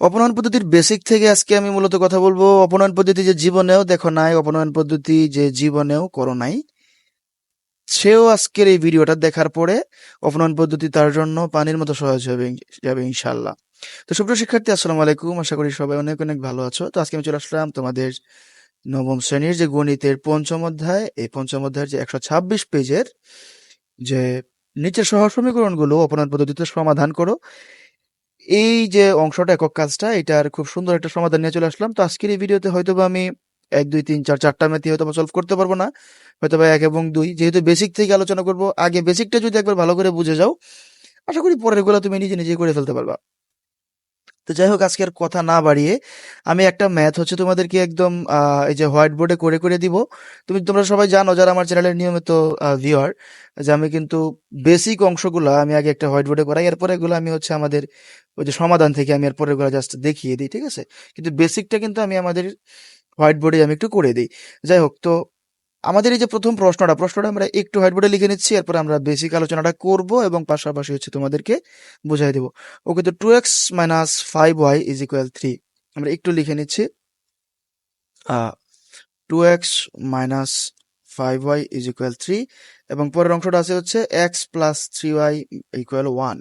অপনয়ন পদ্ধতির বেসিক থেকে আজকে আমি মূলত কথা বলব, অপনয়ন পদ্ধতি যে জীবনেও দেখো নাই, অপনয়ন পদ্ধতি যে জীবনেও করো নাই, সেও আজকের এই ভিডিওটা দেখার পরে অপনয়ন পদ্ধতি তার জন্য পানির মতো সহজ হবে, যাবে ইনশাল্লাহ তো সুপ্রিয় শিক্ষার্থী, আসসালামু আলাইকুম, আশা করি সবাই অনেক অনেক ভালো আছো। তো আজকে আমি চলে আসলাম তোমাদের নবম শ্রেণির যে গণিতের পঞ্চম অধ্যায়, এই পঞ্চম অধ্যায়ের যে একশো ছাব্বিশ পেজের যে নিচের সহ সমীকরণগুলো অপনয়ন পদ্ধতিতে সমাধান করো এই যে অংশটা, একক কাজটা, এটার খুব সুন্দর একটা সমাধান নিয়ে চলে আসলাম। তো আজকের এই ভিডিওতে হয়তো বা আমি এক, দুই, তিন, চার, চারটা মেথি হয়তো সলভ করতে পারব না। হয়তো বা এক এবং দুই। যেহেতু বেসিক থেকে আলোচনা করব, আগে বেসিকটা যদি একবার ভালো করে বুঝে যাও, আশা করি পরেরগুলো তুমি নিজে নিজে করে ফেলতে পারবা। তো যাই হোক আজকে আর কথা না বাড়িয়ে আমি একটা ম্যাথ হচ্ছে তোমাদেরকে একদম এই যে হোয়াইট বোর্ডে করে করে দিব। তুমি, তোমরা সবাই জানো যারা আমার চ্যানেলের নিয়মিত ভিউয়ার যে আমি কিন্তু বেসিক অংশগুলো আমি আগে একটা হোয়াইট বোর্ডে করাই, এরপরে এগুলো আমি হচ্ছে আমাদের ওই যে সমাধান থেকে আমি এরপরে এগুলো জাস্ট দেখিয়ে দিই, ঠিক আছে? কিন্তু বেসিকটা কিন্তু আমি আমাদের হোয়াইট বোর্ডে আমি একটু করে দিই। যাই হোক, তো আমাদের এই যে প্রথম প্রশ্নটা প্রশ্নটা আমরা একটু হোয়াইট বোর্ডে লিখে নিচ্ছি, এরপর আমরা বেসিক আলোচনাটা করব এবং পাশাপাশি হচ্ছে তোমাদেরকে বুঝাই দেবো। ওকে, তো two x minus five y is equal three আমরা একটু লিখে নিচ্ছি। Two x minus five y is equal three এবং পরের অংশটা আছে হচ্ছে x plus three y equal one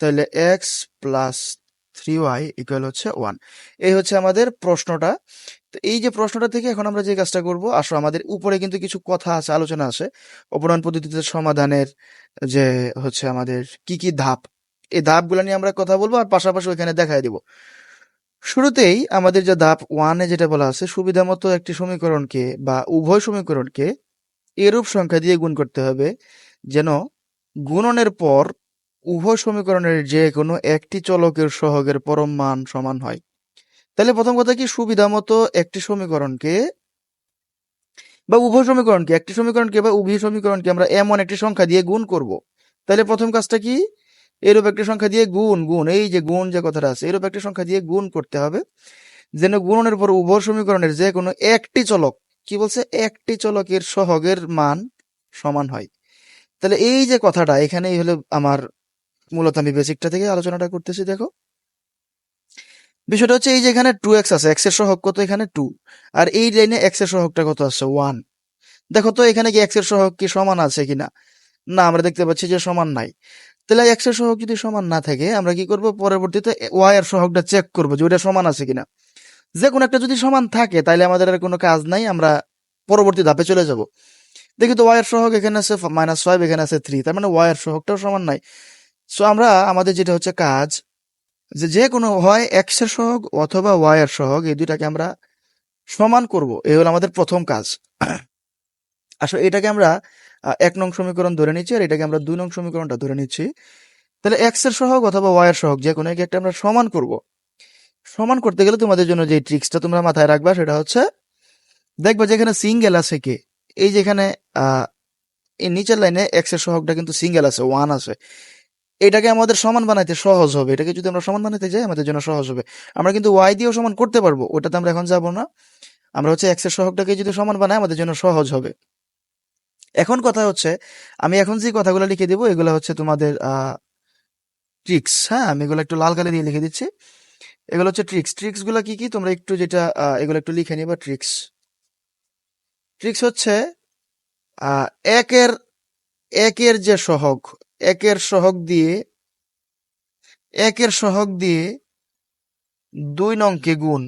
তাহলে x plus three y equal হচ্ছে ওয়ান এই হচ্ছে আমাদের প্রশ্নটা। তো এই যে প্রশ্নটা থেকে এখন আমরা যে কাজটা করব আসো আমাদের উপরে কিন্তু কিছু কথা আছে, আলোচনা আছে। অপনয়ন পদ্ধতিতে সমাধানের যে হচ্ছে আমাদের কি কি ধাপ, এই ধাপগুলো নিয়ে আমরা কথা বলব আর পাশাপাশি ওইখানে দেখাই দিব। শুরুতেই আমাদের যে ধাপ ওয়ানে যেটা বলা আছে সুবিধা মতো একটি সমীকরণকে বা উভয় সমীকরণকে এরূপ সংখ্যা দিয়ে গুণ করতে হবে, যেন গুণনের পর উভয় সমীকরণের যে কোনো একটি চলকের সহগের পরম মান সমান হয়। তাহলে প্রথম কথা কি? সুবিধা মতো একটি সমীকরণকে বা উভয় সমীকরণকে, একটি সমীকরণকে বা উভয় সমীকরণকে আমরা এমন একটি সংখ্যা দিয়ে গুণ করব। তাহলে প্রথম কাজটা কি? এরূপ একটি সংখ্যা দিয়ে গুণ গুণ, এই যে গুণ যে কথাটা আছে, এরূপ একটি সংখ্যা দিয়ে গুণ করতে হবে। যেন গুণনের পর উভয় সমীকরণের যে কোনো একটি চলক, কি বলছে? একটি চলকের সহগের মান সমান হয়। তাহলে এই যে কথাটা, এখানেই হলো আমার মূলত আমি বেসিকটা থেকে আলোচনাটা করতেছি, দেখো। বিষয়টা হচ্ছে এই যে এখানে টু এক্স আছে এক্সের সহগ কত এখানে টু আর এই লাইনে এক্সের সহগটা কত আছে? ওয়ান দেখো তো, এখানে কি এক্সের সহগ কি সমান আছে কিনা? না, আমরা দেখতে পাচ্ছি যে সমান নাই। তাহলে এক্সের সহগ যদি সমান না থাকে, আমরা কি করব? পরবর্তীতে ওয়াই এর সহগটা চেক করব যে ওটা সমান আছে কিনা। যে কোনো একটা যদি সমান থাকে, তাহলে আমাদের আর কোনো কাজ নাই, আমরা পরবর্তী ধাপে চলে যাব। দেখি তো ওয়াই এর সহগ এখানে আছে মাইনাস ফাইভ এখানে আছে থ্রি তার মানে ওয়াই এর সহগটাও সমান নাই। সো আমরা আমাদের যেটা হচ্ছে কাজ, যে যে কোনো হয় এক্সের সহগ অথবা ওয়াই এর সহগ, এই দুইটাকে আমরা সমান করব। এই হলো আমাদের প্রথম কাজ। আসলে এটাকে আমরা এক নং সমীকরণ ধরে নিচ্ছি আর এটাকে আমরা দুই নং সমীকরণটা ধরে নিচ্ছি। তাহলে এক্সের সহগ অথবা ওয়াই সহগ যে কোনো একটা আমরা সমান করব। সমান করতে গেলে তোমাদের জন্য যে ট্রিক্সটা তোমরা মাথায় রাখবা সেটা হচ্ছে, দেখবা যেখানে সিঙ্গেল আছে কে? এই যেখানে এই নিচের লাইনে এক্সের সহগটা কিন্তু সিঙ্গেল আছে, ওয়ান আছে। এটাকে আমাদের সমান বানাইতে সহজ হবে। এটাকে যদি আমরা সমান বানাইতে যাই, আমাদের জন্য সহজ হবে। আমরা কিন্তু ওয়াই দিয়েও সমান করতে পারব। ওটাতে আমরা এখন যাব না। আমরা হচ্ছে এক্সের সহগটাকে যদি সমান বানাই, আমাদের জন্য সহজ হবে। এখন কথা হচ্ছে, আমি এখন যে কথাগুলো লিখে দিব, এগুলো হচ্ছে তোমাদের ট্রিক্স হ্যাঁ? আমি এগুলো একটু লাল কালি দিয়ে লিখে দিচ্ছি। এগুলো হচ্ছে ট্রিক্স ট্রিক্সগুলো কি কি? তোমরা একটু যেটা এগুলো একটু লিখে নিবা ট্রিক্স ট্রিক্স হচ্ছে একের একের যে সহগ একের সহগ দিয়ে, একের সহগ দিয়ে দুই নংকে গুণ,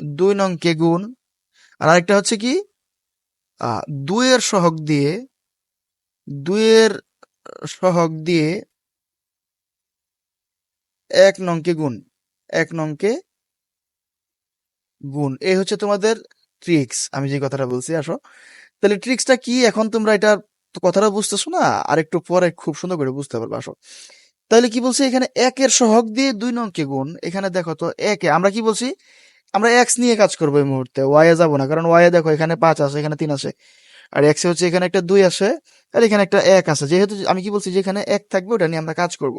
দুই নংকে গুণ, আর আরেকটা হচ্ছে কি? দুইয়ের সহগ দিয়ে, দুইয়ের সহগ দিয়ে এক নংকে গুণ, এক নংকে গুণ। এই হচ্ছে তোমাদের ট্রিক্স আমি যে কথাটা বলছি, আসো। তাহলে ট্রিক্সটা কি? এখন তোমরা এটা কথাটা বুঝতেছো না? আর একটু পরে খুব সুন্দর করে বুঝতে পারবে, আসো। তাহলে কি বলছি, এখানে একের সহগ দিয়ে দুই নংকে গুণ। এখানে দেখো তো একে, আমরা কি বলছি? আমরা এক্স নিয়ে কাজ করব এই মুহূর্তে ওয়াই যাব না, কারণ ওয়াই দেখো এখানে পাঁচ আছে, এখানে তিন আছে। আর এক্সে হচ্ছে এখানে একটা দুই আছে, আর এখানে একটা এক আছে। যেহেতু আমি কি বলছি যে এখানে এক থাকবে, ওটা নিয়ে আমরা কাজ করব।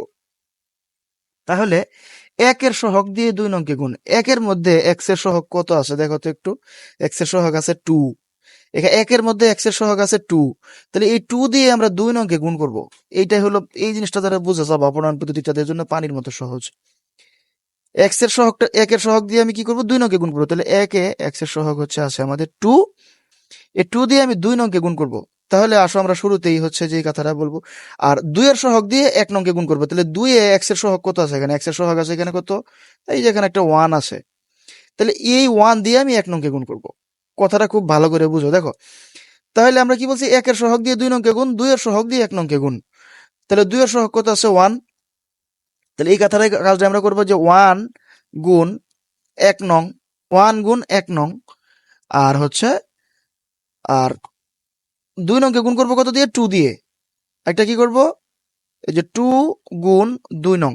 তাহলে একের সহগ দিয়ে দুই নংকে গুণ। একের মধ্যে এক্সের কত আছে? দেখো তো একটু। এক্সের আছে টু এখানে একের মধ্যে এক্সের সহগ আছে টু। তাহলে এই টু দিয়ে আমরা দুই নংকে গুণ করব। এইটাই হলো, এই জিনিসটা যারা বুঝে যাব অপনয়ন পদ্ধতিটাদের জন্য পানির মতো সহজ। এক্সের সহগটা, একের সহগ দিয়ে আমি কি করব? দুই নংকে গুণ করব। তাহলে একে এক্সের সহগ হচ্ছে আছে আমাদের টু। এই টু দিয়ে আমি দুই নংকে গুণ করব। তাহলে আসো আমরা শুরুতেই হচ্ছে যে কথাটা বলব। আর দুইয়ের সহগ দিয়ে এক নংকে গুণ করব। তাহলে দুই এক্সের সহগ কত আছে এখানে? এক্সের সহগ আছে এখানে কত? এই যে এখানে একটা ওয়ান আছে। তাহলে এই ওয়ান দিয়ে আমি এক নংকে গুণ করব। কথাটা খুব ভালো করে বুঝো, দেখো। তাহলে আমরা কি বলছি? একের সহক দিয়ে দুই নংকে গুণ, দুইয়ের সহক দিয়ে এক নংকে গুণ। তাহলে দুইয়ের সহক কত আছে? ওয়ান। তাহলে এই কথাটাই কাজটা আমরা করব যে ওয়ান গুণ এক নং, ওয়ান গুণ এক নং, আর হচ্ছে, আর দুই নংকে গুণ করব কত দিয়ে? টু দিয়ে। একটা কি করব? এই যে টু গুণ দুই নং।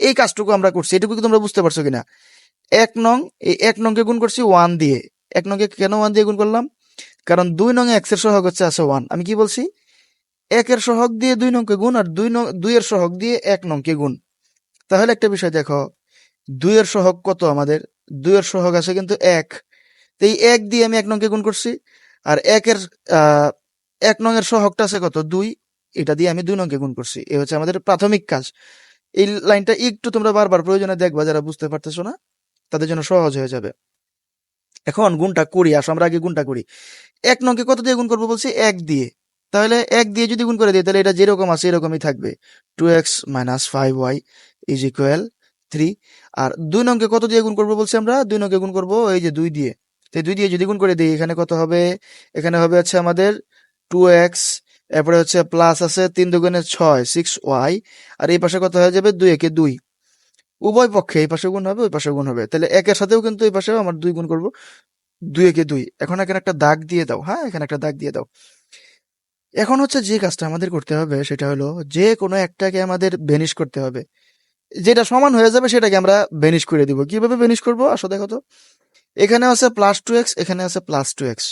এই কাজটুকু আমরা করছি। এটুকু তোমরা বুঝতে পারছ কিনা? এক নং, এই এক নংকে গুণ করছি ওয়ান দিয়ে। এক নংকে কেন ওয়ান দিয়ে গুণ করলাম? কারণ দুই নং এক্সের সহগ হচ্ছে আছে ওয়ান আমি কি বলছি? একের সহগ দিয়ে দুই নংকে গুণ আর দুই নং দুইয়ের সহগ দিয়ে এক নংকে গুণ। তাহলে একটা বিষয় দেখো দুইয়ের সহগ কত আমাদের? দুইয়ের সহগ আছে কিন্তু এক। তো এই এক দিয়ে আমি এক নংকে গুণ করছি আর একের এক নংয়ের সহগটা আছে কত? দুই। এটা দিয়ে আমি দুই নংকে গুণ করছি। এই হচ্ছে আমাদের প্রাথমিক কাজ। এই লাইনটা একটু তোমরা বারবার প্রয়োজনে দেখবা, যারা বুঝতে পারতেছো না, তাদের জন্য সহজ হয়ে যাবে। এখন গুণটা করি, আসো, আমরা আগে গুণটা করি। এক নংকে কত দিয়ে গুণ করব বলছি? এক দিয়ে। তাহলে এক দিয়ে যদি গুণ করে দিই, তাহলে এটা যেরকম আছে, এরকমই থাকবে। Two x minus five y is equal three আর দুই নংকে কত দিয়ে গুণ করব বলছি আমরা? দুই নংকে গুণ করব এই যে দুই দিয়ে। তো দুই দিয়ে যদি গুণ করে দিই, এখানে কত হবে? এখানে হবে হচ্ছে আমাদের টু এক্স এরপরে হচ্ছে প্লাস আছে তিন দুগুণে ছয় সিক্স ওয়াই আর এই পাশে কত হয়ে যাবে? দুই একে দুই। উভয় পক্ষে এই পাশে গুণ হবে, ওই পাশে গুণ হবে। তাহলে একের সাথেও কিন্তু এই পাশেও আমার দুই গুণ করব। দুই একে দুই। এখন এখানে একটা দাগ দিয়ে দাও হ্যাঁ? এখানে একটা দাগ দিয়ে দাও। এখন হচ্ছে যে কাজটা আমাদের করতে হবে সেটা হলো যে কোনো একটাকে আমাদের বেনিশ করতে হবে। যেটা সমান হয়ে যাবে সেটাকে আমরা বেনিশ করে দিব। কীভাবে বেনিশ করব? আসো দেখো তো। এখানে আছে প্লাস টু এক্স এখানে আছে প্লাস টু এক্স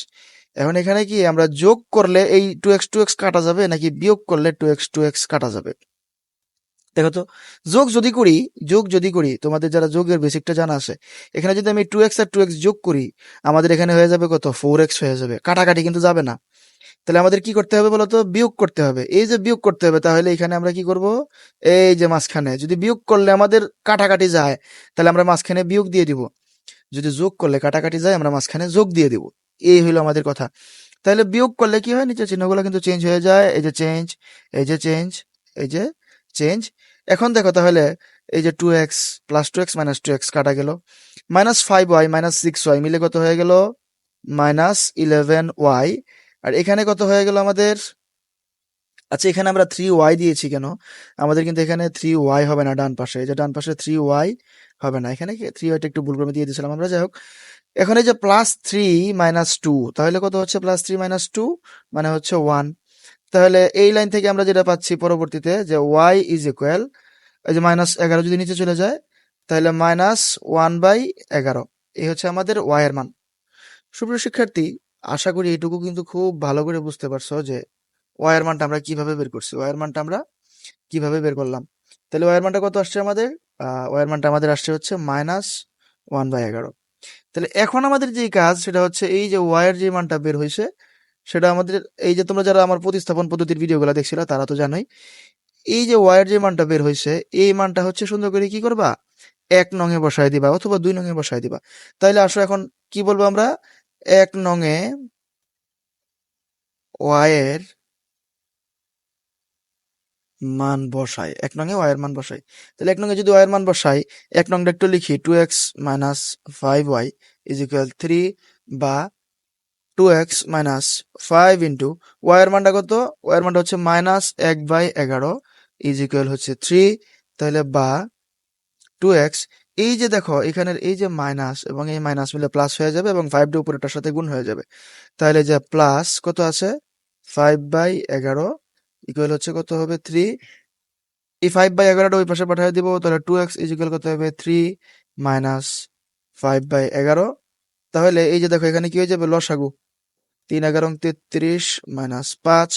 এখন এখানে কি আমরা যোগ করলে এই টু এক্স টু এক্স কাটা যাবে নাকি বিয়োগ করলে টু এক্স টু এক্স কাটা যাবে? দেখো তো, যোগ যদি করি, যোগ যদি করি, তোমাদের যারা যোগের বেসিকটা জানা আছে, এখানে যদি আমি টু এক্স আর টু এক্স যোগ করি, আমাদের এখানে হয়ে যাবে কত? ফোর এক্স হয়ে যাবে। কাটাকাটি কিন্তু যাবে না। তাহলে আমাদের কি করতে হবে বলতো? বিয়োগ করতে হবে। এই যে বিয়োগ করতে হবে, তাহলে এখানে আমরা কি করব? এই যে মাঝখানে, যদি বিয়োগ করলে আমাদের কাটাকাটি যায়, তাহলে আমরা মাঝখানে বিয়োগ দিয়ে দিব। যদি যোগ করলে কাটাকাটি যায়, আমরা মাঝখানে যোগ দিয়ে দিব। এই হইল আমাদের কথা। তাহলে বিয়োগ করলে কি হয়? নিচে চিহ্নগুলো কিন্তু চেঞ্জ হয়ে যায়। এই যে চেঞ্জ এই যে চেঞ্জ এই যে চেঞ্জ এখন দেখো তাহলে এই যে two x plus two x minus two x কাটা গেল। Minus five y minus six y মিলে কত হয়ে গেল? মাইনাস ইলেভেন ওয়াই আর এখানে কত হয়ে গেল আমাদের? আচ্ছা এখানে আমরা থ্রি ওয়াই দিয়েছি কেন? আমাদের কিন্তু এখানে থ্রি ওয়াই হবে না ডান পাশে। এই যে ডান পাশে থ্রি ওয়াই হবে না। এখানে থ্রি ওয়াইটা একটু ভুল করে দিয়ে দিয়েছিলাম আমরা। যাই হোক। এখন এই যে প্লাস থ্রি মাইনাস টু তাহলে কত হচ্ছে? প্লাস থ্রি মাইনাস টু মানে হচ্ছে ওয়ান তাহলে এই লাইন থেকে আমরা যেটা পাচ্ছি পরবর্তীতে যে ওয়াই ইজ ইকুয়াল এই যে মাইনাস এগারো যদি নিচে চলে যায়, তাহলে মাইনাস ওয়ান বাই এগারো। এই হচ্ছে আমাদের ওয়াই এর মান। সুপ্রিয় শিক্ষার্থী, আশা করি এটুকু কিন্তু খুব ভালো করে বুঝতে পারছ যে ওয়াই এর মানটা আমরা কীভাবে বের করছি। ওয়াই এর মানটা আমরা কীভাবে বের করলাম? তাহলে ওয়াই এর মানটা কত আসছে আমাদের? ওয়াই এর মানটা আমাদের আসছে হচ্ছে মাইনাস ওয়ান বাই এগারো। তাহলে এখন আমাদের যে কাজ, সেটা হচ্ছে এই যে ওয়াই এর যে মানটা বের হয়েছে সেটা আমাদের, এই যে তোমরা যারা আমার প্রতিস্থাপন পদ্ধতির ভিডিওগুলো দেখছিল, তারা তো জানোই। এই যে ওয়াই এর যে মানটা বের হয়েছে এই মানটা হচ্ছে সুন্দর করে কি করবা? এক নঙে বসায় দিবা অথবা দুই নঙে বসায় দিবা। তাইলে আসো এখন কি বলব আমরা? এক নঙে ওয়াই এর মান বসাই এক নঙে ওয়াই এর মান বসাই তাহলে এক নঙে যদি ওয়াই মান বসাই এক নংটা একটু লিখি two x minus five y is equal three বা two x minus five into y এর মানটা কত? ওয়াই এর মানটা হচ্ছে মাইনাস এক বাই এগারো ইজ ইকুয়াল হচ্ছে থ্রি তাহলে বা টু এক্স এই যে দেখো, এখানের এই যে মাইনাস এবং এই মাইনাস মিলে প্লাস হয়ে যাবে এবং ফাইভটা উপরেটার সাথে গুণ হয়ে যাবে। তাহলে যে প্লাস কত আছে? ফাইভ বাই এগারো ইকুয়াল হচ্ছে কত হবে থ্রি এই ফাইভ বাই এগারোটা ওই পাশে পাঠিয়ে দিব, তাহলে টু এক্স ইজ ইকুয়াল কত হবে? থ্রি মাইনাস ফাইভ বাই এগারো। তাহলে এই যে দেখো, এখানে কি হয়ে যাবে? লসাগু। তিন এগারো তেত্রিশ মাইনাস পাঁচ।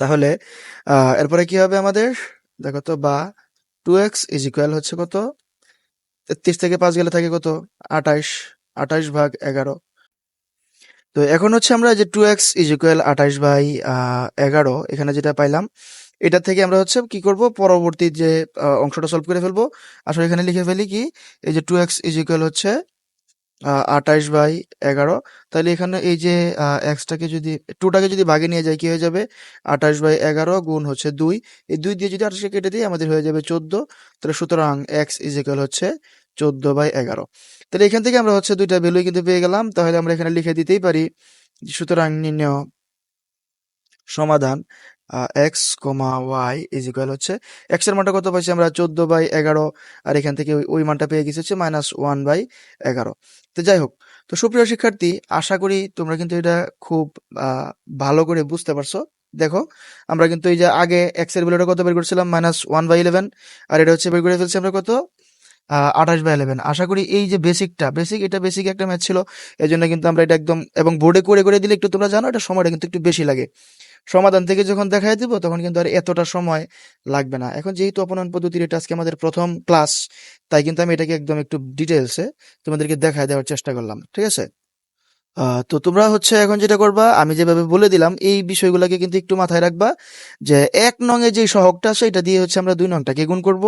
তাহলে এরপরে কি হবে আমাদের? দেখো তো, বা টু এক্স ইজ ইকুয়াল হচ্ছে কত? তেত্রিশ থেকে পাঁচ গেলে থাকে কত? আঠাইশ। আঠাইশ ভাগ এগারো। তো এখন হচ্ছে আমরা যে টু এক্স ইজ ইকুয়াল আঠাইশ বাই এগারো, এখানে যেটা পাইলাম, এটা থেকে আমরা হচ্ছে কি করব? পরবর্তী যে অংশটা সলভ করে ফেলব। আসলে এখানে লিখে ফেলি কি? এই যে টু এক্স ইজ ইকুয়াল হচ্ছে আঠাইশ বাই এগারো। তাহলে এখানে এই যে এক্সটাকে যদি টুটাকে যদি ভাগে নিয়ে যায় কি হয়ে যাবে? আঠাশ বাই এগারো গুণ হচ্ছে দুই। এই দুই দিয়ে যদি আঠাশকে কেটে দিই, আমাদের হয়ে যাবে চোদ্দ। তাহলে সুতরাং এক্স ইজ ইকুয়াল হচ্ছে চোদ্দ বাই এগারো। তাহলে এখান থেকে আমরা হচ্ছে দুইটা ভ্যালুই কিন্তু পেয়ে গেলাম। তাহলে আমরা এখানে লিখে দিতেই পারি, সুতরাং নির্ণয় সমাধান x comma y is equal হচ্ছে এক্সের মানটা কত পাইছি আমরা চোদ্দ বাই এগারো, আর এখান থেকে ওই- ওই মানটা পেয়ে গেছি হচ্ছে মাইনাস ওয়ান বাই এগারো। তো যাই হোক, তো সুপ্রিয় শিক্ষার্থী, আশা করি তোমরা কিন্তু এটা খুব ভালো করে বুঝতে পারছ। দেখো, আমরা কিন্তু এই যে আগে এক্সের ভ্যালুটা কত বের করেছিলাম? মাইনাস ওয়ান বাই ইলেভেন আর এটা হচ্ছে বের করে ফেলছি আমরা কত? আঠাশ বা ইলেভেন আশা করি এই যে বেসিকটা বেসিক এটা বেসিক একটা ম্যাচ ছিল এই জন্য কিন্তু আমরা এটা একদম, এবং বোর্ডে করে করে দিলে একটু তোমরা জানো, এটা সময়টা কিন্তু একটু বেশি লাগে। সমাধান থেকে যখন দেখাই দিব, তখন কিন্তু আর এতটা সময় লাগবে না। এখন যেহেতু অপনয়ন পদ্ধতির এটা আজকে আমাদের প্রথম ক্লাস তাই কিন্তু আমি এটাকে একদম একটু ডিটেলসে তোমাদেরকে দেখায় দেওয়ার চেষ্টা করলাম। ঠিক আছে? তো তোমরা হচ্ছে এখন যেটা করবা, আমি যেভাবে বলে দিলাম, এই বিষয়গুলোকে কিন্তু একটু মাথায় রাখবা যে এক নঙে যে সহগটা আছে এটা দিয়ে হচ্ছে আমরা দুই নংটাকে গুণ করব।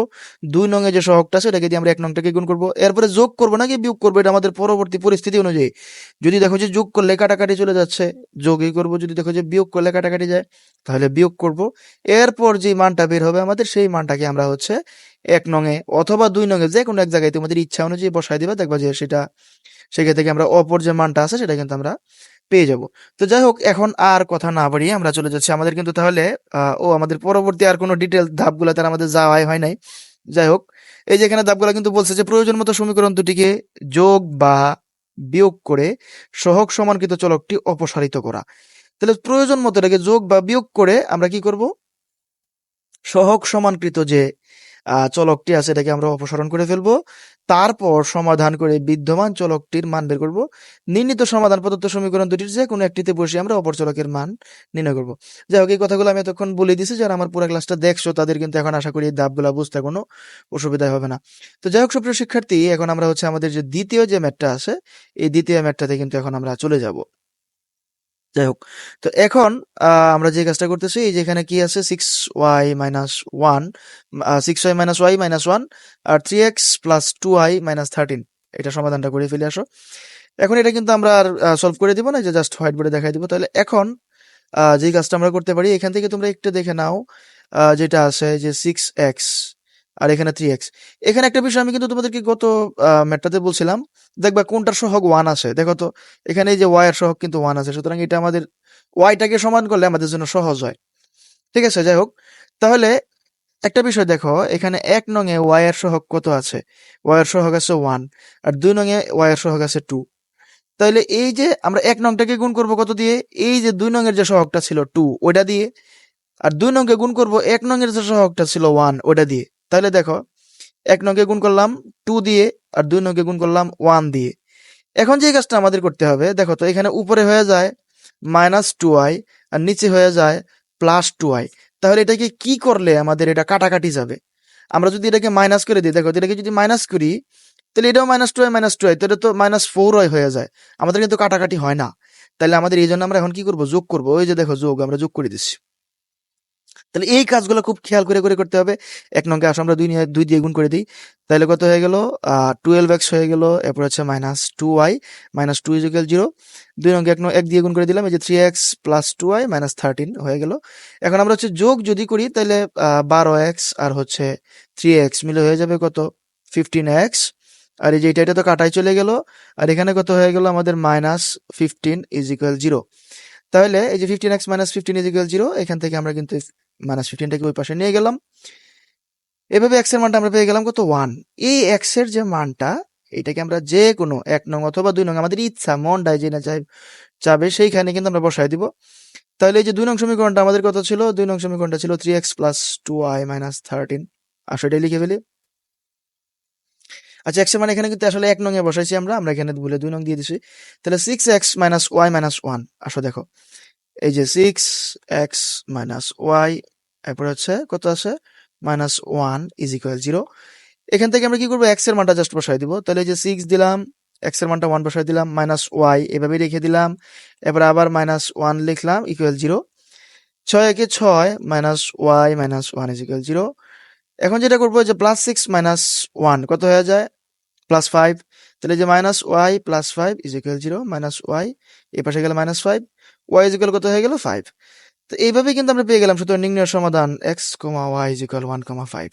দুই নঙে যে সহগটা আছে এটাকে দিয়ে আমরা এক নংটাকে গুণ করব। এরপরে যোগ করব নাকি বিয়োগ করব, এটা আমাদের পরবর্তী পরিস্থিতি অনুযায়ী। যদি দেখো যে যোগ করলে কাটাকাটি চলে যাচ্ছে, যোগই করব, যদি দেখো যে বিয়োগ করলে কাটাকাটি যায়, তাহলে বিয়োগ করব। এরপর যে মানটা বের হবে আমাদের, সেই মানটাকে আমরা হচ্ছে এক নঙে অথবা দুই নঙে যে কোনো এক জায়গায় তোমাদের ইচ্ছা অনুযায়ী বসাই দিবা, দেখবা যে সেটা সেখান থেকে আমরা অপর যে মানটা আছে সেটা কিন্তু আমরা পেয়ে যাব। তো যাই হোক, এখন আর কথা না বাড়িয়ে আমরা চলে যাচ্ছি। আমাদের কিন্তু তাহলে ও আমাদের পরবর্তী আর কোনো ডিটেল ধাপগুলো তার আমাদের যাওয়াই হয় নাই। যাই হোক, এই যে এখানে ধাপগুলো কিন্তু বলছে যে প্রয়োজন মতো সমীকরণ দুটিকে যোগ বা বিয়োগ করে সহগ সমানকৃত চলকটি অপসারিত করা। তাহলে প্রয়োজন মতো এটাকে যোগ বা বিয়োগ করে আমরা কি করব? সহগ সমানকৃত যে চলকটি আছে, এটাকে আমরা অপসারণ করে ফেলব। তারপর সমাধান করে বিদ্যমান চলকটির মান বের করব। নির্ণীত সমাধান প্রদত্ত সমীকরণ দুটির যে কোনো একটিতে বসে আমরা অপর চলকের মান নির্ণয় করব। যাই হোক, এই কথাগুলো আমি এতক্ষণ বলে দিয়েছি, যারা আমার পুরো ক্লাসটা দেখছ তাদের কিন্তু এখন আশা করি এই বুঝতে কোনো অসুবিধা হবে না। তো যাই হোক, সুপ্রিয় শিক্ষার্থী, এখন আমরা হচ্ছে আমাদের যে দ্বিতীয় যে ম্যাটটা আছে, এই দ্বিতীয় ম্যাটটাতে কিন্তু এখন আমরা চলে যাব। যাই হোক, তো এখন আমরা যে কাজটা করতেছি, এই যে এখানে কি আছে? Six y minus one six y minus y minus one আর three x plus two y minus thirteen এটা সমাধানটা করে ফেলে আসো। এখন এটা কিন্তু আমরা আর সলভ করে দিব না যে জাস্ট হোয়াইট বোর্ডে দেখাই দিব। তাহলে এখন যে কাজটা আমরা করতে পারি, এখান থেকে তোমরা একটু দেখে নাও যেটা আছে যে সিক্স এক্স আর এখানে থ্রি এক্স এখানে একটা বিষয় আমি কিন্তু তোমাদেরকে গত ম্যাটটাতে বলছিলাম, দেখবা কোনটার সহগ ওয়ান আছে। দেখো তো, এখানে যে ওয়াই এর সহগ কিন্তু ওয়ান আছে, সুতরাং এটা আমাদের ওয়াইটাকে সমান করলে আমাদের জন্য সহজ হয়। ঠিক আছে, যাই হোক। তাহলে একটা বিষয় দেখো, এখানে এক নঙে ওয়াই এর সহগ কত আছে? ওয়াই এর সহগ আছে ওয়ান আর দুই নঙে ওয়াই এর সহগ আছে টু তাহলে এই যে আমরা এক নংটাকে গুণ করব কত দিয়ে? এই যে দুই নঙের যে সহগটা ছিল টু ওটা দিয়ে, আর দুই নংকে গুণ করব এক নঙের যে সহগটা ছিল ওয়ান ওটা দিয়ে। তাহলে দেখো, এক নংকে গুণ করলাম টু দিয়ে আর দুই নংকে গুণ করলাম ওয়ান দিয়ে। এখন যে কাজটা আমাদের করতে হবে, দেখো তো এখানে উপরে হয়ে যায় মাইনাস টু আই আর নিচে হয়ে যায় প্লাস টু আই তাহলে এটাকে কি করলে আমাদের এটা কাটাকাটি যাবে? আমরা যদি এটাকে মাইনাস করে দিই, দেখো এটাকে যদি মাইনাস করি, তাহলে এটাও minus two i minus two i তাহলে তো মাইনাস ফোর আই হয়ে যায়। আমাদের কিন্তু কাটাকাটি হয় না। তাহলে আমাদের এই জন্য আমরা এখন কি করব? যোগ করব। ওই যে দেখো যোগ, আমরা যোগ করে দিচ্ছি। তাহলে এই কাজগুলো খুব খেয়াল করে করে করতে হবে। এক নঙ্কে আসো, আমরা দুই নিয়ে, দুই দিয়ে গুণ করে দিই। তাহলে কত হয়ে গেল? টুয়েলভ এক্স হয়ে গেল, এরপর হচ্ছে minus two y minus two is equal zero দুই নঙ্কে এক এক দিয়ে গুণ করে দিলাম, এই যে three x plus two y minus thirteen হয়ে গেল। এখন আমরা হচ্ছে যোগ যদি করি, তাহলে বারো এক্স আর হচ্ছে থ্রি এক্স মিলে হয়ে যাবে কত? ফিফটিন এক্স আর এই যে এটা এটা তো কাটাই চলে গেল। আর এখানে কত হয়ে গেল? আমাদের minus fifteen is equal zero তাহলে এই যে fifteen x minus fifteen is equal zero এখান থেকে আমরা কিন্তু মাইনাস ফিফটিনটাকে ওই পাশে নিয়ে গেলাম। এভাবে এক্সের মানটা আমরা পেয়ে গেলাম কত? ওয়ান এই এক্সের যে মানটা, এটাকে আমরা যে কোনো এক নং অথবা দুই নং আমাদের ইচ্ছা মনটায় যে না চাই চাবে সেইখানে কিন্তু আমরা বসাই দিব। তাহলে এই যে দুই নং সমীকরণটা আমাদের কত ছিল? দুই নং সমীকরণটা ছিল three x plus two i minus thirteen আসলে এটাই লিখে ফেলি। আচ্ছা এক্স মানে এখানে কিন্তু আসলে এক নং এ বসাইছি আমরা আমরা এখানে বলে দুই নং দিয়ে দিছি। তাহলে six x minus y minus one আসো দেখো। এই যে সিক্স এক্স মাইনাস ওয়াই এরপর হচ্ছে কত আছে? Minus one is equal zero এখান থেকে আমরা কি করব? এক্সের মানটা জাস্ট বসাই দিব। তাহলে যে সিক্স দিলাম এক্সের মানটা ওয়ান বসাই দিলাম মাইনাস ওয়াই এভাবে রেখে দিলাম। এবার আবার মাইনাস ওয়ান লিখলাম ইকুয়াল জিরো ছয় একে ছয় minus y minus one equal zero এখন যেটা করব যে প্লাস সিক্স মাইনাস ওয়ান কত হয়ে যায়? প্লাস ফাইভ তাহলে যে minus y plus five equal zero minus y এ পাশে গেলে মাইনাস ফাইভ ওয়াই ইজিক্যাল কত হয়ে গেল? ফাইভ তো এইভাবেই কিন্তু আমরা পেয়ে গেলাম। সুতরাং নির্ণয় সমাধান x comma y equal one comma five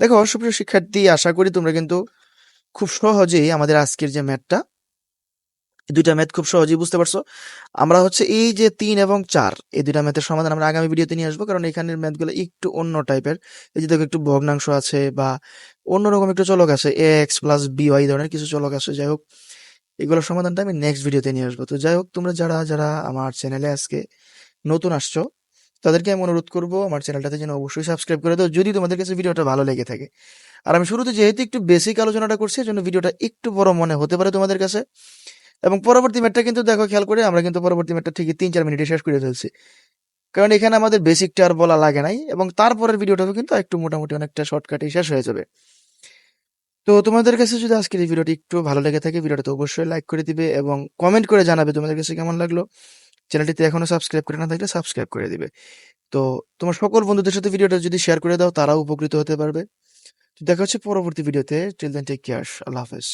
দেখো, সুপ্রিয় শিক্ষার্থী, আশা করি তোমরা কিন্তু খুব সহজেই আমাদের আজকের যে ম্যাথটা দুইটা ম্যাথ খুব সহজেই বুঝতে পারছ। আমরা হচ্ছে এই যে তিন এবং চার, এই দুইটা ম্যাথের সমাধান আমরা আগামী ভিডিওতে নিয়ে আসব, কারণ এখানের ম্যাথগুলো একটু অন্য টাইপের এই যে দেখো, একটু ভগ্নাংশ আছে বা অন্যরকম একটু চলক আছে a x plus b y ধরনের কিছু চলক আছে। যাই হোক, এগুলোর সমাধানটা আমি নেক্সট ভিডিওতে নিয়ে আসব। তো যাই হোক, তোমরা যারা যারা আমার চ্যানেলে আজকে নতুন আসছো, তাদেরকে আমি অনুরোধ করব আমার চ্যানেলটাতে যেন অবশ্যই সাবস্ক্রাইব করে দাও, যদি তোমাদের কাছে ভিডিওটা ভালো লেগে থাকে। আর আমি শুরুতে যেহেতু একটু বেসিক আলোচনাটা করছি জন্য ভিডিওটা একটু বড় মনে হতে পারে তোমাদের কাছে। এবং পরবর্তী ম্যাটটা কিন্তু দেখো, খেয়াল করে আমরা কিন্তু পরবর্তী ম্যাটটা ঠিকই তিন চার মিনিটে শেষ করে ফেলছি। কারণ এখানে আমাদের বেসিকটা আর বলা লাগে নাই, এবং তারপরের ভিডিওটাও কিন্তু একটু মোটামুটি অনেকটা শর্টকাটে শেষ হয়ে যাবে। তো তোমাদের কাছে যদি আজকের এই ভিডিওটি একটু ভালো লেগে থাকে ভিডিওটা তো অবশ্যই লাইক করে দিবে এবং কমেন্ট করে জানাবে তোমাদের কাছে কেমন লাগল। চ্যানেলটিতে এখনও সাবস্ক্রাইব করে না থাকলে সাবস্ক্রাইব করে দিবে। তো তোমার সকল বন্ধুদের সাথে ভিডিওটা যদি শেয়ার করে দাও, তারাও উপকৃত হতে পারবে। দেখা হচ্ছে পরবর্তী ভিডিওতে। টিল দেন টেক কেয়ার আল্লাহ হাফেজ।